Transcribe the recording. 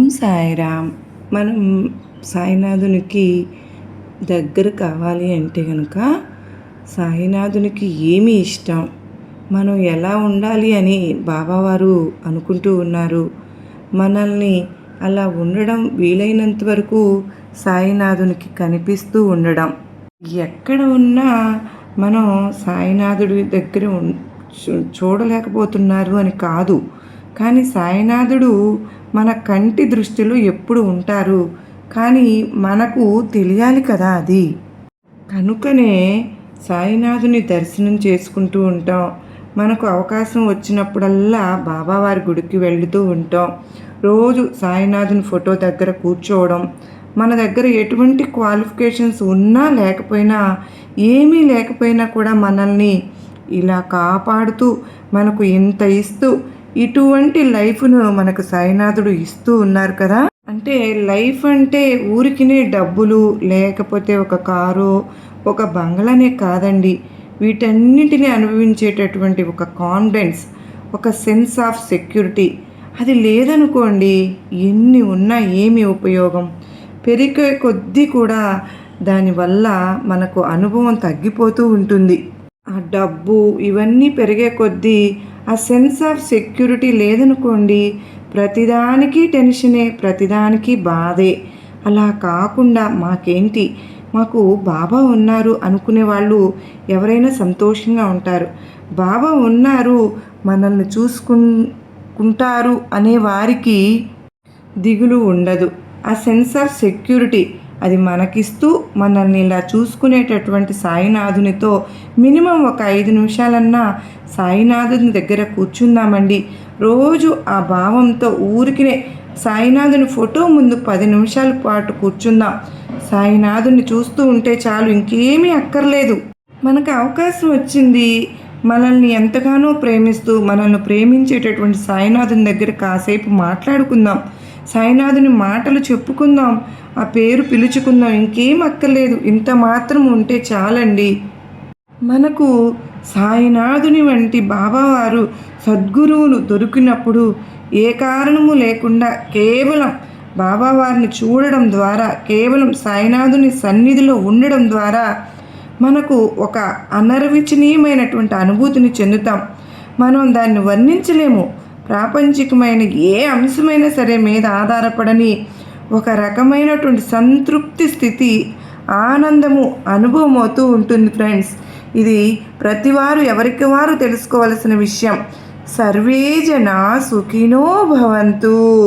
ఓం సాయిరామ్. మనం సాయినాథునికి దగ్గర కావాలి అంటే కనుక సాయినాథునికి ఏమి ఇష్టం? మనం ఎలా ఉండాలి అని బాబావారు అనుకుంటూ ఉన్నారు. మనల్ని అలా ఉండడం వీలైనంత వరకు సాయినాథునికి కనిపిస్తూ ఉండడం. ఎక్కడ ఉన్నా మనం సాయినాథుడి దగ్గర చూ- చూడలేకపోతున్నారు అని కాదు. కానీ సాయినాథుడు మన కంటి దృష్టిలో ఎప్పుడు ఉంటారు? కానీ మనకు తెలియాలి కదా అది. కనుకనే సాయినాథుని దర్శనం చేసుకుంటూ ఉంటాం. మనకు అవకాశం వచ్చినప్పుడల్లా బాబావారి గుడికి వెళ్తూ ఉంటాం. రోజు సాయినాథుని ఫోటో దగ్గర కూర్చోవడం మన దగ్గర ఎటువంటి క్వాలిఫికేషన్స్ ఉన్నా లేకపోయినా ఏమీ లేకపోయినా కూడా మనల్ని ఇలా కాపాడుతూ మనకు ఇంత ఇస్తూ ఇటువంటి లైఫ్ను మనకు సాయినాథుడు ఇస్తూ ఉన్నారు కదా. అంటే లైఫ్ అంటే ఊరికినే డబ్బులు లేకపోతే ఒక కారు ఒక బంగ్లానే కాదండి. వీటన్నిటిని అనుభవించేటటువంటి ఒక కాన్ఫిడెన్స్ ఒక సెన్స్ ఆఫ్ సెక్యూరిటీ. అది లేదనుకోండి ఎన్ని ఉన్నా ఏమి ఉపయోగం? పెరిగే కొద్దీ కూడా దానివల్ల మనకు అనుభవం తగ్గిపోతూ ఉంటుంది. ఆ డబ్బు ఇవన్నీ పెరిగే కొద్దీ ఆ సెన్స్ ఆఫ్ సెక్యూరిటీ లేదనుకోండి ప్రతిదానికి టెన్షనే ప్రతిదానికి బాధే. అలా కాకుండా మాకేంటి? మాకు బాబా ఉన్నారు అనుకునే వాళ్ళు ఎవరైనా సంతోషంగా ఉంటారు. బాబా ఉన్నారు మనల్ని చూసుకుంటారు అనే వారికి దిగులు ఉండదు. ఆ సెన్స్ ఆఫ్ సెక్యూరిటీ అది మనకిస్తూ మనల్ని ఇలా చూసుకునేటటువంటి సాయినాథునితో మినిమం ఒక ఐదు నిమిషాలన్నా సాయినాథుని దగ్గర కూర్చుందామండి. రోజు ఆ భావంతో ఊరికినే సాయినాథుని ఫోటో ముందు పది నిమిషాల పాటు కూర్చుందాం. సాయినాథుని చూస్తూ ఉంటే చాలు ఇంకేమీ అక్కర్లేదు. మనకు అవకాశం వచ్చింది. మనల్ని ఎంతగానో ప్రేమిస్తూ మనల్ని ప్రేమించేటటువంటి సాయినాథుని దగ్గర కాసేపు మాట్లాడుకుందాం. సాయినాథుని మాటలు చెప్పుకుందాం ఆ పేరు పిలుచుకుందాం. ఇంకేం అక్కర్లేదు. ఇంత మాత్రం ఉంటే చాలండి. మనకు సాయినాథుని వంటి బాబావారు సద్గురువులు దొరికినప్పుడు ఏ కారణము లేకుండా కేవలం బాబావారిని చూడడం ద్వారా కేవలం సాయినాథుని సన్నిధిలో ఉండడం ద్వారా మనకు ఒక అనర్వచనీయమైనటువంటి అనుభూతిని చెందుతాం. మనం దాన్ని వర్ణించలేము. ప్రాపంచికమైన ఏ అంశమైనా సరే మీద ఆధారపడని ఒక రకమైనటువంటి సంతృప్తి స్థితి ఆనందము అనుభవం అవుతూ ఉంటుంది ఫ్రెండ్స్. ఇది ప్రతివారు ఎవరికి వారు తెలుసుకోవలసిన విషయం. సర్వే జన సుఖినో భవంతు.